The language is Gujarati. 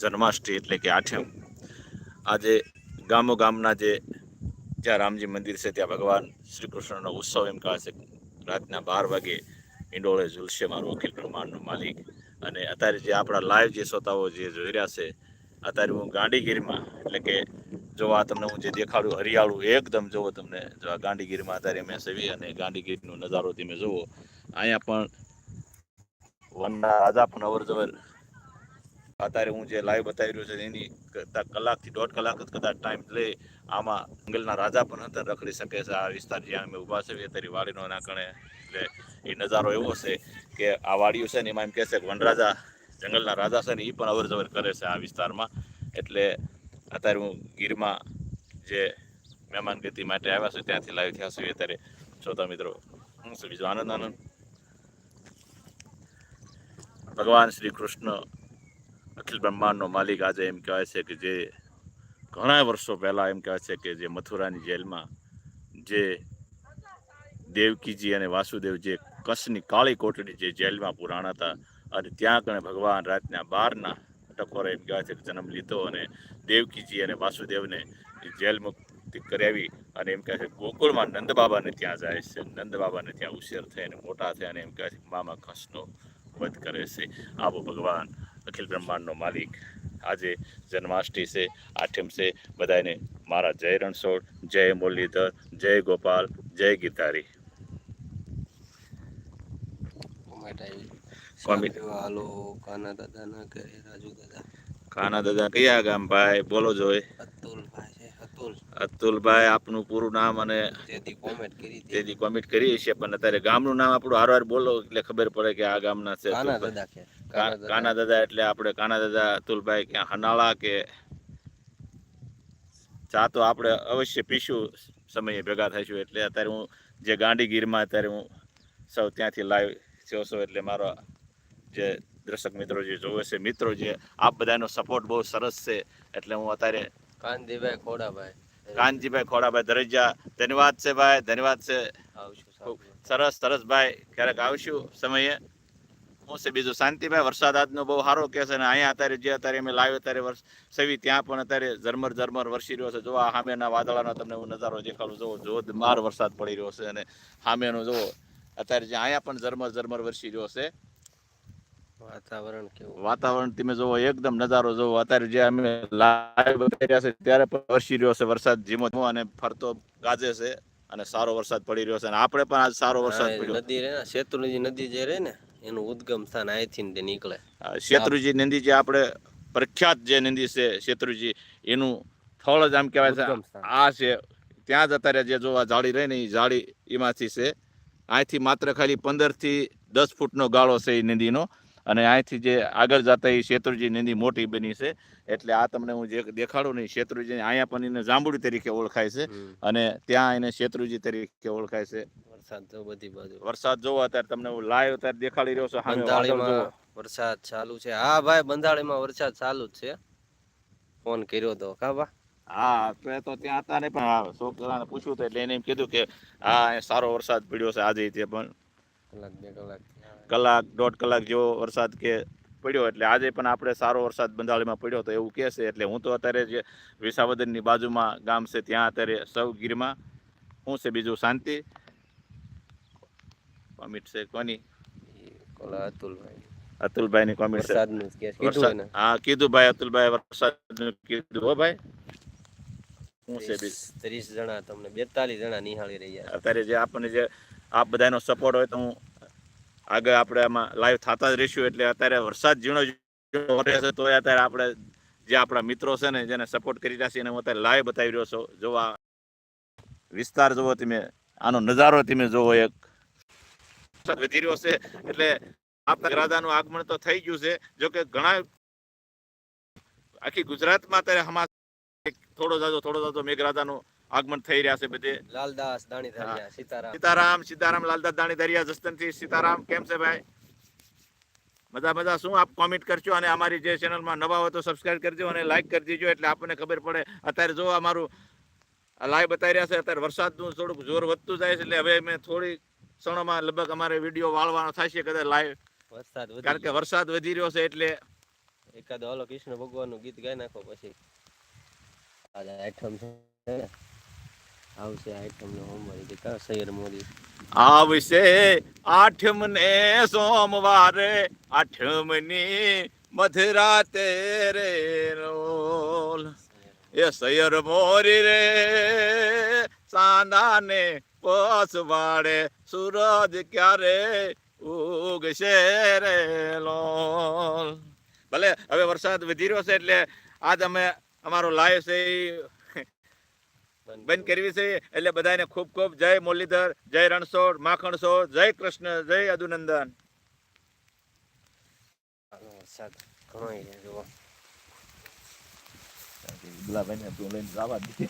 જન્માષ્ટમી એટલે કે આઠમ. આજે ગામો ગામના જે જ્યાં રામજી મંદિર છે, ત્યાં ભગવાન શ્રી કૃષ્ણનો ઉત્સવ એમ કહે છે. રાતના બાર વાગે ઈંડોળે ઝુલશે મારો અખિલ બ્રહ્માંડનો માલિક. અને અત્યારે જે આપણા લાઈવ જે શ્રોતાઓ જે જોઈ રહ્યા છે, અત્યારે હું ગાંધીગીરીમાં, એટલે કે જો આ તમને હું જે દેખાડું હરિયાળું, એકદમ જુઓ તમને, જો આ ગાંડીગીરમાં અત્યારે અમે સેવી અને ગાંધીગીરીનો નજારો તમે જુઓ. અહીંયા પણ વનના રાજા પણ અવર જવર અત્યારે હું જે લાઈવ બતાવી રહ્યો છું, એની કલાકથી દોઢ કલાક જ કદાચ ટાઈમ લે આમાં જંગલના રાજા પણ અંતર રખડી શકે છે. આ વિસ્તાર જ્યાં અમે ઊભા છે અત્યારે વાડીનો નાકણે એટલે એ નજારો એવો છે કે આ વાડીઓ છે ને એમાં એમ કહે છે કે વનરાજા, જંગલના રાજા છે ને એ પણ અવરજવર કરે છે આ વિસ્તારમાં. એટલે અત્યારે હું ગીરમાં જે મહેમાન ગતિ માટે આવ્યા છે, ત્યાંથી લાઈવ થયા છે અત્યારે. શ્રોતા મિત્રો, હું છું બીજો આનંદ આનંદ. ભગવાન શ્રી કૃષ્ણ અખિલ બ્રહ્માંડનો માલિક આજે એમ કહેવાય છે કે જે ઘણા વર્ષો પહેલાં એમ કહેવાય છે કે જે મથુરાની જેલમાં જે દેવકીજી અને વાસુદેવ જે કચ્છની કાળી કોટડી જે જેલમાં પુરાણ હતા અને ત્યાં કણે ભગવાન રાતના બારના ટકોરે એમ કહેવાય છે કે જન્મ લીધો અને દેવકીજી અને વાસુદેવને જેલ મુક્તિ કરાવી અને એમ કહે છે ગોકુળમાં નંદ બાબાને ત્યાં જાય છે. નંદ બાબાને ત્યાં ઉછેર થઈ અને મોટા થયા અને એમ કહે છે મામા કચ્છનો વધ કરે છે. આવો ભગવાન અખિલ બ્રહ્માંડનો માલિક. આજે જન્માષ્ટમી છે આઠમ છે. બધાને મારા જય રણછોડ જય મુરલીધર જય ગોપાલ જય ગીતારી. કાના દાદા. કયા ગામ ભાઈ? બોલો જોઈ. અતુલભાઈ આપનું પૂરું નામ અને તેથી કોમેન્ટ કરી છે પણ અત્યારે ગામનું નામ આપણું હારવાર બોલો એટલે ખબર પડે કે આ ગામના છે. કાના દાદા. એટલે આપણે કાના દાદા અતુલભાઈ કે હનાળા કે ચા તો આપણે અવશ્ય પીશું. સમયે ભેગા થઈશું એટલે અત્યારે હું જે ગાંધીગીરમાં અત્યારે હું સૌ ત્યાંથી લાઈવ થયો છું એટલે મારો જે દર્શક મિત્રો જે જોવે છે મિત્રો જે આપ બધાનો સપોર્ટ બહુ સરસ છે એટલે હું અત્યારે કાનજીભાઈ ખોડાભાઈ. કાનજીભાઈ ખોડાભાઈ દરજ્જા ધન્યવાદ છે ભાઈ ધન્યવાદ છે. સરસ સરસ ભાઈ ક્યારેક આવશું સમયે. હું છે બીજું શાંતિભાઈ વરસાદ આજનો બહુ સારો કે છે અને અહીંયા અત્યારે જે અત્યારે અમે લાવ્યો અત્યારે વર્ષ સવી ત્યાં પણ અત્યારે ઝરમર ઝરમર વરસી રહ્યો છે. જો આ સામેના વાદળાનો તમને હું નજારો દેખાડું. જોવો જોધમાર વરસાદ પડી રહ્યો છે અને સામેનો જોવો અત્યારે જે અહીંયા પણ ઝરમર ઝરમર વરસી રહ્યો છે. વાતાવરણ કેવું? વાતાવરણ તમે જોવો એકદમ નજારો જોવો. અત્યારે જે અમે લાઈવ રહ્યા છે ત્યારે પણ વરસી રહ્યો છે વરસાદ ધીમો ધીમો અને ફરતો ગાજે છે અને સારો વરસાદ પડી રહ્યો છે. અને આપણે પણ આજ સારો વરસાદ પડ્યો. નદી રે ને શેત્રુંજી નદી જે રે ને એનું ઉદ્ગમ સ્થાન અહીંથી તે નીકળે. શેત્રુજી નંદી જે આપણે પ્રખ્યાત જે નંદી છે શેત્રુજી એનું ફળ જ આમ કહેવાય છે આ છે ત્યાં જ અત્યારે જે જોવા જાળી રહી ને એ જાળી એમાંથી છે અહીંથી માત્ર ખાલી પંદરથી દસ ફૂટનો ગાળો છે એ નદીનો. અને અહીંથી જે આગળ જતા એ શેત્રુજી નદી મોટી બની છે. એટલે આ તમને હું જે દેખાડું ને શેત્રુજી અહીંયા પણ એને જાંબુડી તરીકે ઓળખાય છે. અને ત્યાં એને શેત્રુજી તરીકે ઓળખાય છે. વરસાદ તો બધી બાજુ. વરસાદ જોવો અત્યારે તમને હું લાઈવ અત્યારે દેખાડી રહ્યો છું. બંધાળીમાં વરસાદ ચાલુ છે. હા ભાઈ બંધાળીમાં વરસાદ ચાલુ જ છે. ફોન કર્યો તો કા બા? હા તો તો ત્યાં હતા ને પણ છોકરાને પૂછ્યું તો એટલે એને એમ કીધું કે હા સારો વરસાદ પડ્યો છે આજે તે પણ. કલાક બે કલાક. કલાક દોઢ કલાક જેવો વરસાદ કે પડ્યો એટલે આજે પણ આપણે સારો વરસાદ બંધાળીમાં પડ્યો તો એવું કહેશે. એટલે હું તો અત્યારે જે વિસાવદનની બાજુમાં ગામ છે ત્યાં અત્યારે સૌ ગીરમાં શું છે બીજું શાંતિ. કોમિટ છે કોની? અતુલભાઈ. છે. એને? હા કીધું ભાઈ અતુલભાઈ વરસાદ કીધું. હો ભાઈ. શું છે ત્રીસ જણા તમને બેતાલીસ જણા નિહાળી રહ્યા અત્યારે જે આપણને જે આપ બધાનો સપોર્ટ હોય તો હું આગળ આપણે આમાં લાઈવ થતા જ રહીશું એટલે અત્યારે વરસાદ ઝીણો છે તો અત્યારે આપણે જે આપણા મિત્રો છે ને, જેને સપોર્ટ કરી રહ્યા છે, એને હું અત્યારે લાઈવ બતાવી રહ્યો છું. જોવા વિસ્તાર જોવો તમે, આનો નજારો તમે જોવો એક. વધી રહ્યો છે એટલે આપણા રાજાનું આગમન તો થઈ ગયું છે. જો કે ઘણા આખી ગુજરાતમાં અત્યારે હમા થોડો જાજો થોડો જાજો મેઘરાજાનું આગમન થઈ રહ્યા છે બધે. લાલદાસ દાણીધારિયા સીતારામ. સીતારામ સીતારામ લાલદાસ દાણી દરિયા જસ્તનથી સીતારામ કેમ છે ભાઈ? મજા મજા શું આપ કોમેન્ટ કરજો અને અમારી જે ચેનલમાં નવા હોય તો સબસ્ક્રાઇબ કરજો અને લાઈક કરી દેજો એટલે આપણને ખબર પડે. અત્યારે જો અમારું લાઈવ બતાવી રહ્યા છે અત્યારે વરસાદનું થોડુંક જોર વધતું જાય છે એટલે હવે મેં થોડી ક્ષણોમાં લગભગ અમારે વીડિયો વાળવાનો થશે કદાચ લાઈવ વરસાદ કારણ કે વરસાદ વધી રહ્યો છે એટલે એકાદ ઓલો કૃષ્ણ ભગવાનનું ગીત ગાઈ નાખો પછી. આઈટમ છે આવશે આઈટમ નો હોમવર્ક કા સૈયદ મોદી આવશે આઠમ ને સોમવારે, આઠમની મધરાતે રે રોલ. એ સૈયર મોરી રે સાંદાને પસવાડે સૂરજ ક્યારે ઉગશે રે લોલ. ભલે હવે વરસાદ વધી રહ્યો છે એટલે આજ અમે અમારો લાઈવ છે બંધ કરવી છે. એટલે બધાને ખૂબ ખૂબ જય મુરલીધર જય રણછોડ માખણછોડ જય કૃષ્ણ જય અદુનંદન. ગુલાબભાઈને તું લઈને જવા દે